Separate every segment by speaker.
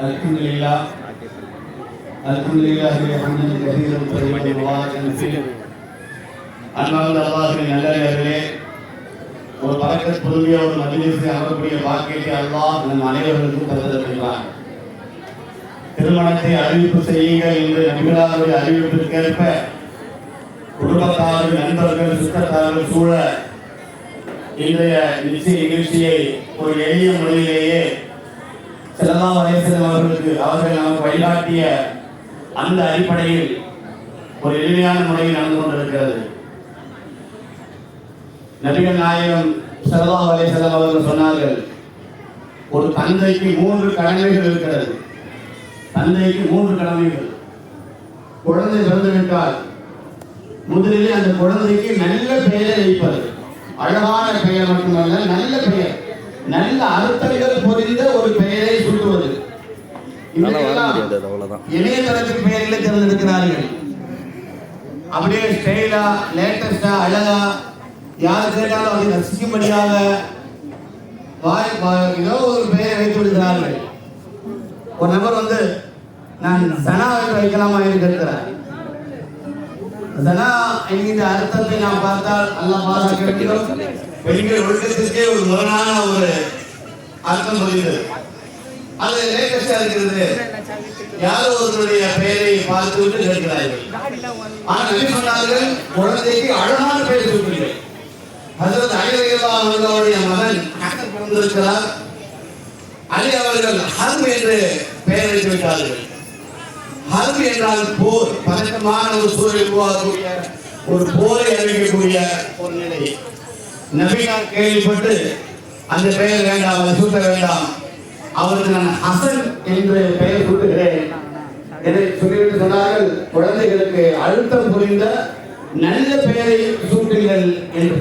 Speaker 1: الحمد لله الحمد لله حمدا كثيرا طيبا مباركا فيه அன்பார்ந்த அல்லாஹின் நல்லே ஒரு பறக்கத் பொருந்திய ஒரு மஜ்லிஸில் அமரக்கூடிய பாக்கியத்தை அல்லாஹ் நம் அனைவருக்கும் தந்திருக்கின்றான் திருமணத்தை அறிவிப்பு செய்யுங்கள் என்று நபிகளாருடைய அறிவிப்பிற்கேற்ப குடும்பத்தார்கள் நண்பர்கள் சுற்றத்தார்கள் சூழ இன்றைய நிச்சய நிகழ்ச்சியை ஒரு எளிய முறையிலேயே செல்லல்லா வயசன் அவர்களுக்கு அவர்கள் நமக்கு வழிகாட்டிய அந்த அடிப்படையில் ஒரு எளிமையான முறையில் நடந்து கொண்டிருக்கிறது. நபிகள் நாயகம் செல்லல்லா வயசன் அவர்கள் சொன்னார்கள் ஒரு தந்தைக்கு மூன்று கடமைகள் இருக்கிறது. தந்தைக்கு மூன்று கடமைகள். குழந்தை பிறந்துவிட்டால் முதலிலே அந்த குழந்தைக்கு நல்ல பெயரை வைப்பது. அழகான பெயர் மட்டுமல்ல நல்ல பெயர். நல்ல அர்த்தங்கள் பொதிந்த ஒரு பெயர்.
Speaker 2: நல்லா வாழ
Speaker 1: இன்றைக்கெல்லாம்
Speaker 2: முடியாது
Speaker 1: தேர்ந்தெடுக்கிறார்கள். அப்படியே ஸ்டைலா லேட்டஸ்டா அழகா யார் கேட்டாலும் அதை ரசிக்கும்படியாக வாய் வா- ஏதோ ஒரு பெயரை வைத்து விடுகிறார்கள். ஒரு நபர் வந்து நான் சனா என்று வைக்கலாமா என்று கேட்கிறார். சனா என்கின்ற அர்த்தத்தை நாம் பார்த்தால் அல்லாஹ் பாதுகாக்க வேண்டும் பெண்கள் ஒழுக்கத்திற்கே ஒரு முரணான ஒரு அர்த்தம் புரிகிறது அது லேட்டஸ்டா இருக்கிறது? யாரோ ஒருவருடைய பெயரை பார்த்து விட்டு கேட்கிறார்கள். ஆனால் நபி சொன்னார்கள்? குழந்தைக்கு அழகான பெயர் சூட்டுங்கள் ஹசரத் அலிரகில்லா அவர்களுடைய மகன் ஹசன் பிறந்திருக்கிறார். அலி அவர்கள் ஹர்ம் என்று பெயர் வைத்து விட்டார்கள் ஹர்ம் என்றால் போர் பதட்டமான ஒரு சூழல் உருவாக்கக்கூடிய ஒரு போரை அறிவிக்கக்கூடிய ஒரு நிலை. நபிகள் கேள்விப்பட்டு அந்த பெயர் வேண்டாம் அதை சூட்ட வேண்டாம். அவருக்கு நான் ஹசன் என்று பெயர் சூட்டுகிறேன் என சொல்லிவிட்டு சொன்னார்கள் குழந்தைகளுக்கு அழுத்தம் புரிந்த நல்ல பெயரை சூட்டுங்கள் என்று.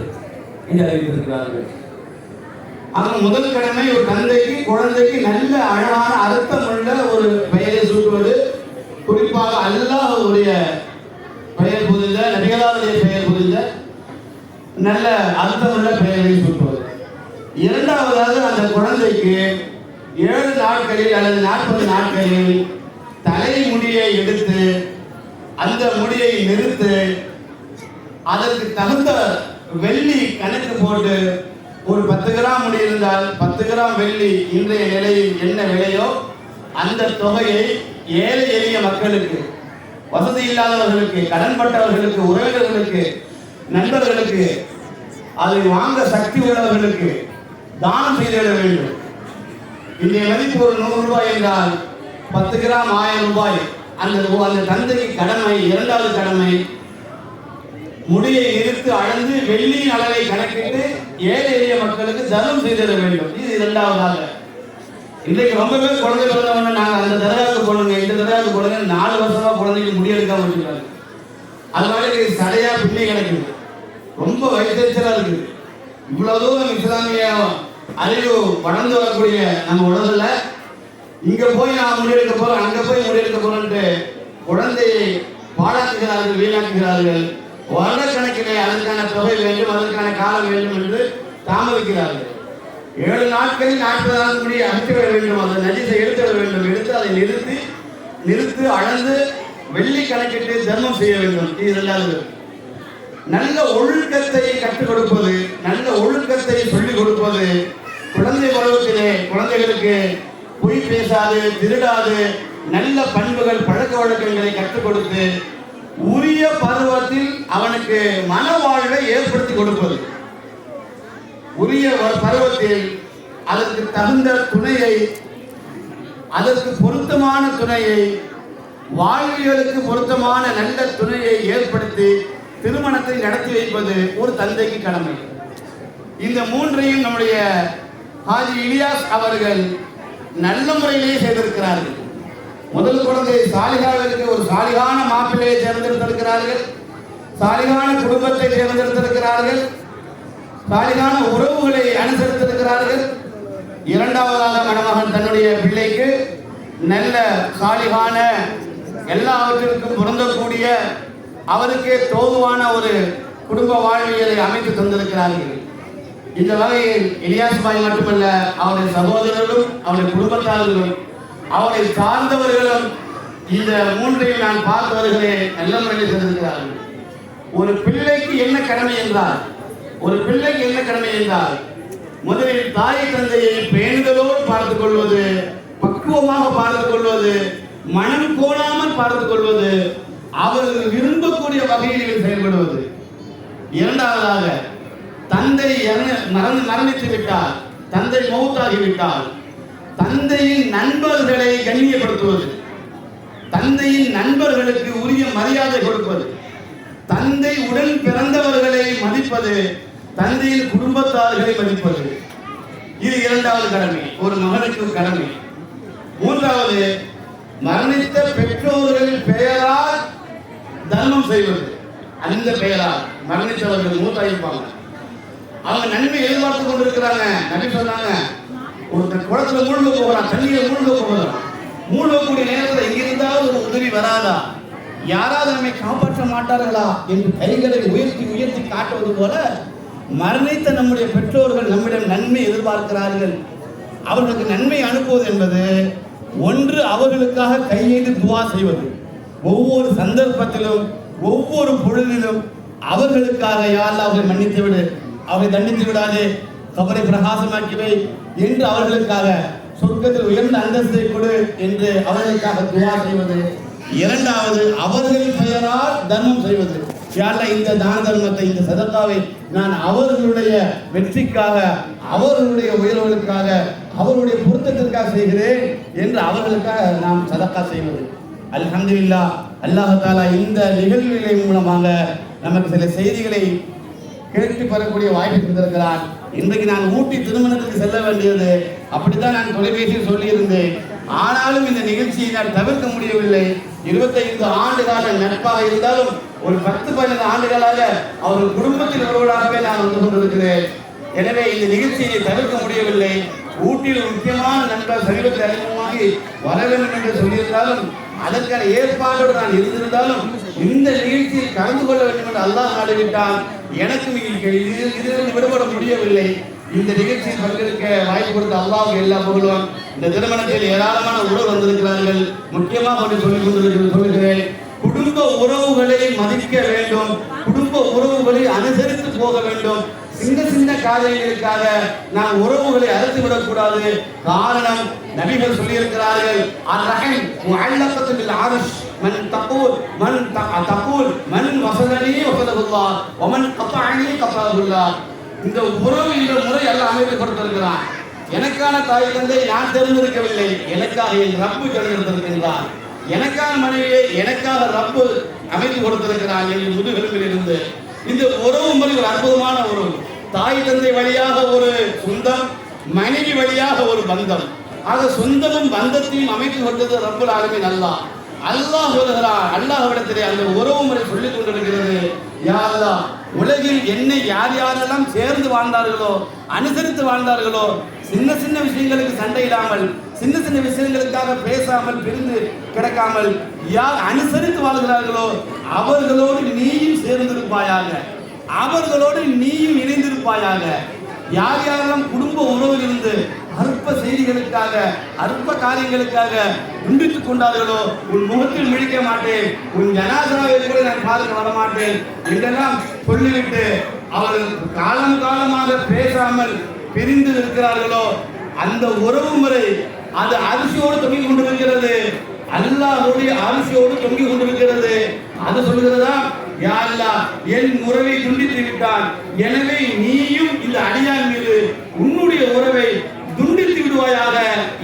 Speaker 1: என்று அறிவித்திருக்கிறார்கள் ஆனால் முதல் கடமை ஒரு தந்தைக்கு குழந்தைக்கு நல்ல அழகான அர்த்தமுள்ள ஒரு பெயரை சூட்டுவது. குறிப்பாக அல்லாஹ்வுடைய பெயர் புரிந்த நபிகளாவுடைய பெயர் புரிந்த நல்ல அர்த்தமுள்ள பெயரை சூட்டுவது. இரண்டு நாட்களில் அல்லது நாற்பது நாட்களில் தலை முடியை எடுத்து அந்த முடியை நிறுத்து அதற்கு தகுந்த வெள்ளி கணக்கு போட்டு ஒரு பத்து கிராம் முடி இருந்தால் பத்து கிராம் வெள்ளி இன்றைய நிலையில் என்ன விலையோ அந்த தொகையை ஏழை எளிய மக்களுக்கு வசதி இல்லாதவர்களுக்கு கடன்பட்டவர்களுக்கு உறவினர்களுக்கு நண்பர்களுக்கு அதை வாங்க சக்தி உள்ளவர்களுக்கு தானம் செய்திட வேண்டும். இன்றைய மதிப்பு ஒரு நூறு ரூபாய் என்றால் பத்து கிராம் ஆயிரம் ரூபாய். அந்த அந்த தந்தைக்கு கடமை இரண்டாவது கடமை முடியை நிறுத்து அளந்து வெள்ளியின் அளவை கணக்கிட்டு ஏழை எளிய மக்களுக்கு தர்மம் செய்திட வேண்டும். இது இரண்டாவதாக. இன்றைக்கு ரொம்ப பேர் குழந்தை பிறந்தவங்க நாங்கள் அந்த தர்காவுக்கு போடுங்க இந்த தர்காவுக்கு போடுங்க நாலு வருஷமா குழந்தைக்கு முடி எடுக்காம வச்சுருக்காங்க. அது மாதிரி சடையா பின்னி கிடக்குது. ரொம்ப வயசெச்சலா இருக்குது. இவ்வளவு தூரம் இஸ்லாமிய அறிவு வளர்ந்து வரக்கூடிய நம்ம உலகில் இங்க போய் நான் முடிவெடுக்க போறேன் அங்க போய் முடிவெடுக்க போறேன்ட்டு குழந்தையை பாழாக்குகிறார்கள் வீணாக்குகிறார்கள். வருடக்கணக்கிலே அதற்கான தொகை வேண்டும் அதற்கான காலம் வேண்டும் என்று தாமதிக்கிறார்கள். ஏழு நாட்களில் நாற்பது நாள் முடி விட வேண்டும் அந்த நஜிசை எடுத்து விட வேண்டும் எடுத்து அதை நிறுத்தி நிறுத்து அளந்து வெள்ளி கணக்கிட்டு தர்மம் செய்ய வேண்டும். இது ரெண்டாவது நல்ல ஒழுக்கத்தை கற்றுக் கொடுப்பது நல்ல ஒழுக்கத்தை சொல்லிக் கொடுப்பது குழந்தை பருவத்திலே குழந்தைகளுக்கு பொய் பேசாது திருடாது நல்ல பண்புகள் பழக்க வழக்கங்களை கற்றுக் கொடுத்து உரிய பருவத்தில் அவனுக்கு மன வாழ்வை ஏற்படுத்தி கொடுப்பது. உரிய பருவத்தில் அதற்கு தகுந்த துணையை அதற்கு பொருத்தமான துணையை வாழ்வியலுக்கு பொருத்தமான நல்ல துணையை ஏற்படுத்தி திருமணத்தை நடத்தி வைப்பது ஒரு தந்தைக்கு கடமை. இந்த மூன்றையும் நம்முடைய ஹாஜி இலியாஸ் அவர்கள் நல்ல முறையிலேயே செய்திருக்கிறார்கள். முதல் குழந்தை சாலிகாவிற்கு ஒரு சாலிகான மாப்பிள்ளையை தேர்ந்தெடுத்திருக்கிறார்கள். சாலிகான குடும்பத்தை தேர்ந்தெடுத்திருக்கிறார்கள். சாலிகான உறவுகளை அனுசரித்திருக்கிறார்கள். இரண்டாவதாக மணமகன் தன்னுடைய பிள்ளைக்கு நல்ல சாலிகான எல்லாவற்றிற்கும் பொருந்தக்கூடிய அவருக்கே தோதுவான ஒரு குடும்ப வாழ்வியலை அமைத்து தந்திருக்கிறார்கள். இந்த வகையில் இலியாஸ் பாய் மட்டுமல்ல அவருடைய சகோதரர்களும் அவருடைய குடும்பத்தார்களும் அவரை சார்ந்தவர்களும் இந்த மூன்றையும் நான் பார்த்து வருகிறேன் நல்ல முறையில் செய்திருக்கிறார்கள் ஒரு பிள்ளைக்கு என்ன கடமை என்றால் ஒரு பிள்ளைக்கு என்ன கடமை என்றால் முதலில் தாய் தந்தையை பேணுதலோடு பார்த்துக் கொள்வது பக்குவமாக பார்த்துக் கொள்வது மனம் கோணாமல் பார்த்துக் கொள்வது வகையில் செயல்படுவது. இரண்டாவதாக தந்தை இறந்து- மரணித்து விட்டால் தந்தை மௌத்தாகிவிட்டால் தந்தையின் நண்பர்களை கண்ணியப்படுத்துவது. தந்தையின் நண்பர்களுக்கு உரிய மரியாதை கொடுப்பது. தந்தை உடன் பிறந்தவர்களை மதிப்பது. தந்தையின் குடும்பத்தார்களை மதிப்பது. இது இரண்டாவது கடமை ஒரு மகனுக்கு கடமை. மூன்றாவது மரணித்த பெற்றோர்கள் பெயரால் தர்மம் செய்வது. அந்த பெயரால் மரணித்தவர்கள் மூத்தாயிருப்பாங்க. அவங்க நன்மை எதிர்பார்த்து கொண்டிருக்கிறாங்க. நன்றி சொன்னாங்க ஒருத்தர் குளத்துல மூழ்க போகிறான் தண்ணியில மூழ்க போகிறான். மூழ்கக்கூடிய நேரத்தில் எங்கிருந்தாவது ஒரு உதவி வராதா? யாராவது நம்மை காப்பாற்ற மாட்டார்களா? என்று கைகளை உயர்த்தி உயர்த்தி காட்டுவது போல மரணித்த நம்முடைய பெற்றோர்கள் நம்மிடம் நன்மை எதிர்பார்க்கிறார்கள். அவர்களுக்கு நன்மை அனுப்புவது என்பது ஒன்று அவர்களுக்காக கையெழுத்து துவா செய்வது. ஒவ்வொரு சந்தர்ப்பத்திலும் ஒவ்வொரு பொழுதிலும் அவர்களுக்காக யாரெல்லாம் அவர்களை மன்னித்து விடு. அவரை தண்டித்து விடாதே. கபரை பிரகாசமாக்கிவை என்று அவர்களுக்காக சொர்க்கத்தில் உயர்ந்த அந்தஸ்தை கொடு என்று அவர்களுக்காக துவா செய்வது. இரண்டாவது அவர்கள் பெயரால் தர்மம் செய்வது. யாரா இந்த தான தர்மத்தை இந்த சதத்தாவை நான் அவர்களுடைய வெற்றிக்காக அவர்களுடைய உயர்வுகளுக்காக அவருடைய பொருத்தத்திற்காக செய்கிறேன் என்று அவர்களுக்காக நாம் சதக்கா செய்வது. அல்ஹம்துலில்லா அல்லாஹ் தாலா இந்த நிகழ்வுகளை மூலமாக நமக்கு சில செய்திகளை கேட்டு பெறக்கூடிய வாய்ப்பு தந்திருக்கிறான். இன்றைக்கு நான் ஊட்டி திருமணத்துக்கு செல்ல வேண்டியது. அப்படித்தான் நான் தொலைபேசியில் சொல்லியிருந்தேன். ஆனாலும் இந்த நிகழ்ச்சியை நான் தவிர்க்க முடியவில்லை. இருபத்தைந்து ஆண்டு கால நட்பாக இருந்தாலும் ஒரு பத்து பதினைந்து ஆண்டுகளாக அவர்கள் குடும்பத்தில் ஒருவராகவே நான் வந்து கொண்டிருக்கிறேன். எனவே இந்த நிகழ்ச்சியை தவிர்க்க முடியவில்லை. ஊட்டியில் முக்கியமான நண்பர் சமீபத்தில் அறிமுகமாகி வர வேண்டும் என்று சொல்லியிருந்தாலும் அதற்கான ஏற்பாடோடு நான் இருந்திருந்தாலும் இந்த நிகழ்ச்சியில் கலந்து கொள்ள வேண்டும் என்று அல்லாஹ் நாடுவிட்டால் எனக்கும் இங்கு இதிலிருந்து விடுபட முடியவில்லை. இந்த நிகழ்ச்சியில் பங்கெடுக்க வாய்ப்பு கொடுத்த அல்லாவுக்கு எல்லா புகழும். இந்த திருமணத்தில் ஏராளமான உறவு வந்திருக்கிறார்கள். முக்கியமாக ஒன்று சொல்லிக் கொண்டிருக்கிறது சொல்லுகிறேன். குடும்ப உறவுகளை மதிக்க வேண்டும். குடும்ப உறவுகளை அனுசரித்து போக வேண்டும். சின்ன சின்ன காரியங்களுக்காக நாம் உறவுகளை அறுத்து விடக்கூடாது காரணம் நபிகள் சொல்லியிருக்கிறார்கள் அர்ரஹம் முஅல்லகத்து ஆதர்ஷ் மண் மன் தகூல் மன் த- தகூல் மன் வசதனி வசதகுல்லாஹ் வமன் கத்தஅனி கத்தஅகுல்லாஹ் இந்த உறவு இந்த முறை எல்லாம் அமைத்து கொடுத்திருக்கிறான் எனக்கான தாய் தந்தை நான் தெரிந்திருக்கவில்லை. எனக்காக என் ரப்பு தேர்ந்தெடுத்திருக்கின்றான் எனக்கான மனைவியை எனக்காக ரப்பு அமைத்து கொடுத்திருக்கிறான் என் முதுகெலும்பில் இருந்து இந்த உறவு முறை ஒரு அற்புதமான உறவு. தாய் தந்தை வழியாக ஒரு சொந்தம் மனைவி வழியாக ஒரு பந்தம். ஆக சொந்தமும் பந்தத்தையும் அமைத்து கொண்டது ரப்புல் ஆலமீன் அல்லாஹ். அல்லாஹ் சொல்கிறான் அல்லாஹ்விடத்திலே அந்த உறவு முறை சொல்லிக் கொண்டிருக்கிறது. யா அல்லா உலகில் என்னை யார் யாரெல்லாம் சேர்ந்து வாழ்ந்தார்களோ அனுசரித்து வாழ்ந்தார்களோ சின்ன சின்ன விஷயங்களுக்கு சண்டை இல்லாமல் சின்ன சின்ன விஷயங்களுக்காக பேசாமல் பிரிந்து கிடக்காமல் யார் அனுசரித்து வாழ்கிறார்களோ அவர்களோடு நீயும் சேர்ந்திருப்பாயாக. அவர்களோடு நீயும் இணைந்திருப்பாயாக. யார் யாரெல்லாம் குடும்ப உறவில் இருந்து அற்ப செய்திகளுக்காக அற்ப காரியங்களுக்காக துண்டித்துக் கொண்டார்களோ உன் முகத்தில் மிழிக்க மாட்டேன். உன் ஜனாதாவை கூட நான் பார்க்க வர மாட்டேன் என்றெல்லாம் சொல்லிவிட்டு அவர்கள் காலம் காலமாக பேசாமல் பிரிந்து இருக்கிறார்களோ அந்த உறவு முறை அது அரிசியோடு தொங்கிக் கொண்டிருக்கிறது. அல்லாஹ்வுடைய அரிசியோடு தொங்கிக் கொண்டிருக்கிறது. அது சொல்கிறதா யாரல்லா என் உறவை துண்டித்து விட்டான் எனவே நீயும் இந்த அடியான் மீது உன்னுடைய உறவை துண்டித்து விடுவாயாக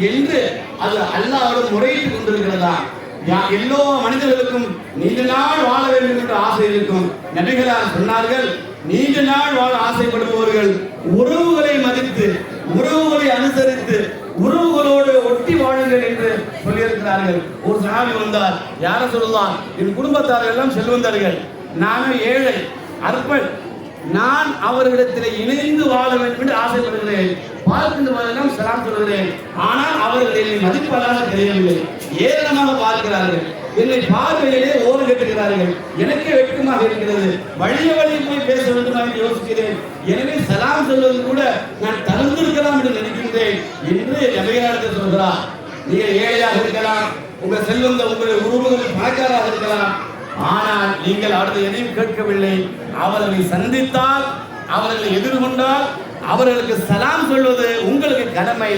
Speaker 1: என்று அது அல்லாஹ்வோடு முறையிட்டுக் கொண்டிருக்கிறதா? யா- எல்லா மனிதர்களுக்கும் நீண்ட நாள் வாழ வேண்டும் என்ற ஆசை இருக்கும். நபிகளார் சொன்னார்கள் நீண்ட நாள் வாழ ஆசைப்படுபவர்கள் உறவுகளை மதித்து உறவுகளை அனுசரித்து உறவுகளோடு ஒட்டி வாழுங்கள் என்று சொல்லியிருக்கிறார்கள். ஒரு சாமி வந்தார் யார சொல்லலாம் என் குடும்பத்தார்கள் எல்லாம் செல்வந்தார்கள். நானும் ஏழை அற்பன். நான் அவர்களிடத்தில் இணைந்து வாழ வேண்டும் என்று ஆசைப்படுகிறேன். பார்க்கின்ற போதெல்லாம் சலாம் சொல்கிறேன் ஆனால் அவர்கள் என்னை மதிப்பதாக தெரியவில்லை ஏளனமாக பார்க்கிறார்கள். என்னை பார்வையிலே ஓடு கட்டுகிறார்கள். எனக்கே வெட்கமாக இருக்கிறது. வழிய வழி போய் பேச வேண்டும் என்று யோசிக்கிறேன். எனவே சலாம் சொல்வது கூட நான் தளர்ந்திருக்கலாம் என்று நினைக்கின்றேன் என்று நபிகாரத்தில் சொல்கிறார். நீங்கள் ஏழையாக இருக்கலாம். உங்க செல்வங்கள் உங்களுடைய உறவுகள் பணக்காராக இருக்கலாம். ஆனால் நீங்கள் அவர்கள் எதையும் கேட்கவில்லை. அவர்களை சந்தித்தால் அவர்களை எதிர்கொண்டால் அவர்களுக்கு சலாம் சொல்வது உங்களுக்கு கடமை.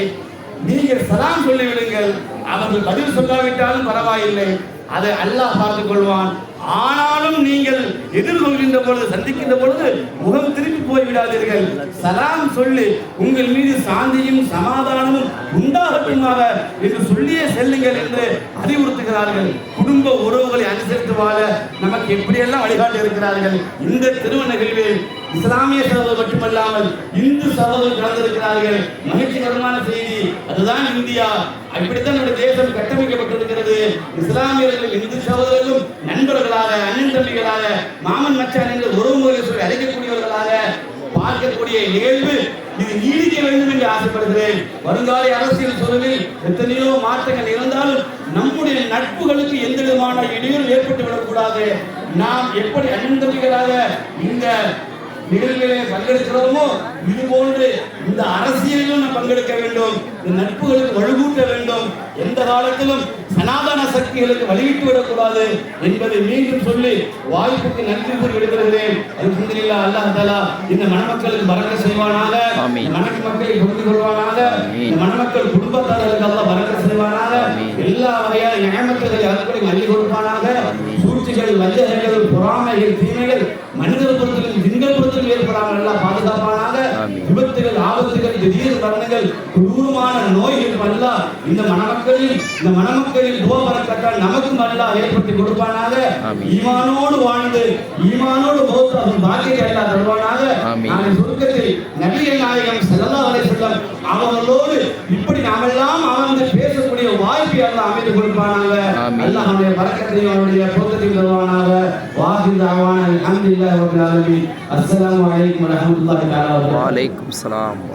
Speaker 1: நீங்கள் சலாம் சொல்லிவிடுங்கள். அவர்கள் பதில் சொல்லாவிட்டாலும் பரவாயில்லை. அதை அல்லாஹ் பார்த்துக் கொள்வான் ஆனாலும் நீங்கள் எதிர்கொள்கின்ற பொழுது சந்திக்கின்ற பொழுது முகம் திருப்பி போய் விடாதீர்கள் சலாம் சொல்லி உங்கள் மீது சாந்தியும் சமாதானமும் உண்டாகட்டுமாக என்று சொல்லியே செல்லுங்கள் என்று அறிவுறுத்துகிறார்கள். குடும்ப உறவுகளை அனுசரித்து வாழ நமக்கு எப்படியெல்லாம் வழிகாட்டி இருக்கிறார்கள் இந்த திருமண நிகழ்வில் இஸ்லாமிய சகோதரர் மட்டுமல்லாமல் இந்து சபைகள் கலந்திருக்கிறார்கள். மகிழ்ச்சிகரமான செய்தி. அதுதான் இந்தியா. அப்படித்தான் நம்முடைய தேசம் கட்டமைக்கப்பட்டிருக்கிறது. இஸ்லாமியர்கள் இந்து சகோதரர்களும் நண்பர்களாக அண்ணன் தம்பிகளாக மாமன் மச்சான் என்று உறவு முறையை சொல்லி அழைக்கக்கூடியவர்களாக பார்க்கக்கூடிய நிகழ்வு இது நீடிக்க வேண்டும் என்று ஆசைப்படுகிறேன். வருங்கால அரசியல் சூழலில் எத்தனையோ மாற்றங்கள் இருந்தாலும் நம்முடைய நட்புகளுக்கு எந்த விதமான இடையூறு ஏற்பட்டு விடக்கூடாது நாம் எப்படி அண்ணன் தம்பிகளாக இந்த நிகழ்வுகளிலே பங்கெடுக்கிறோமோ இது போன்று இந்த அரசியலிலும் நாம் பங்கெடுக்க வேண்டும். இந்த நட்புகளுக்கு வலுவூட்ட வேண்டும். எந்த காலத்திலும் சனாதன சக்திகளுக்கு வழிவிட்டு விடக்கூடாது என்பதை மீண்டும் சொல்லி வாய்ப்புக்கு நன்றி கூறி விடுகிறேன் அல்ஹம்துலில்லாஹ் அல்லாஹ் தஆலா இந்த மணமக்களுக்கு பறக்க செய்வானாக. மணக்கு மக்களை புரிந்து கொள்வானாக. மணமக்கள் குடும்பத்தார்களுக்கு அல்லாஹ் பறக்க செய்வானாக. எல்லா வகையான நியமத்துகளை அறுப்படை அள்ளி கொடுப்பானாக. சூழ்ச்சிகள் வஞ்சகங்கள் பொறாமைகள் தீமைகள் திங்கள் ஏற்படாமல் எல்லாம் பாதுகாப்பானாக. விபத்துகள் ஆபத்துகள் திடீர் மரணங்கள் கொடூரமான நோய்கள் அல்ல இந்த மணமக்களில் இந்த மணமக்களில் துவபரக்கத்தால் நமக்கும் அல்ல ஏற்படுத்தி கொடுப்பானாக. ஈமானோடு வாழ்ந்து ஈமானோடு பௌத்த பாக்கியத்தை அல்லா தருவானாக. நாளை சுருக்கத்தில் நபிகள் நாயகம் ஸல்லல்லாஹு அலைஹி வஸல்லம் அவர்களோடு அல்லாஹ் அமைத்து கொடுப்பானாக.
Speaker 2: ஆமீன்.
Speaker 1: அல்லாஹ் அவனுடைய பரக்கத்தையும் அவனுடைய பொருத்தத்தையும் தருவானாக. வாஹித் தாவான அல்ஹம்துலில்லாஹி ரப்பில் ஆலமீன். அஸ்ஸலாமு அலைக்கும் வரஹ்மத்துல்லாஹி தஆலா வபரகாத்துஹு.
Speaker 2: வலைக்கும் சலாம்.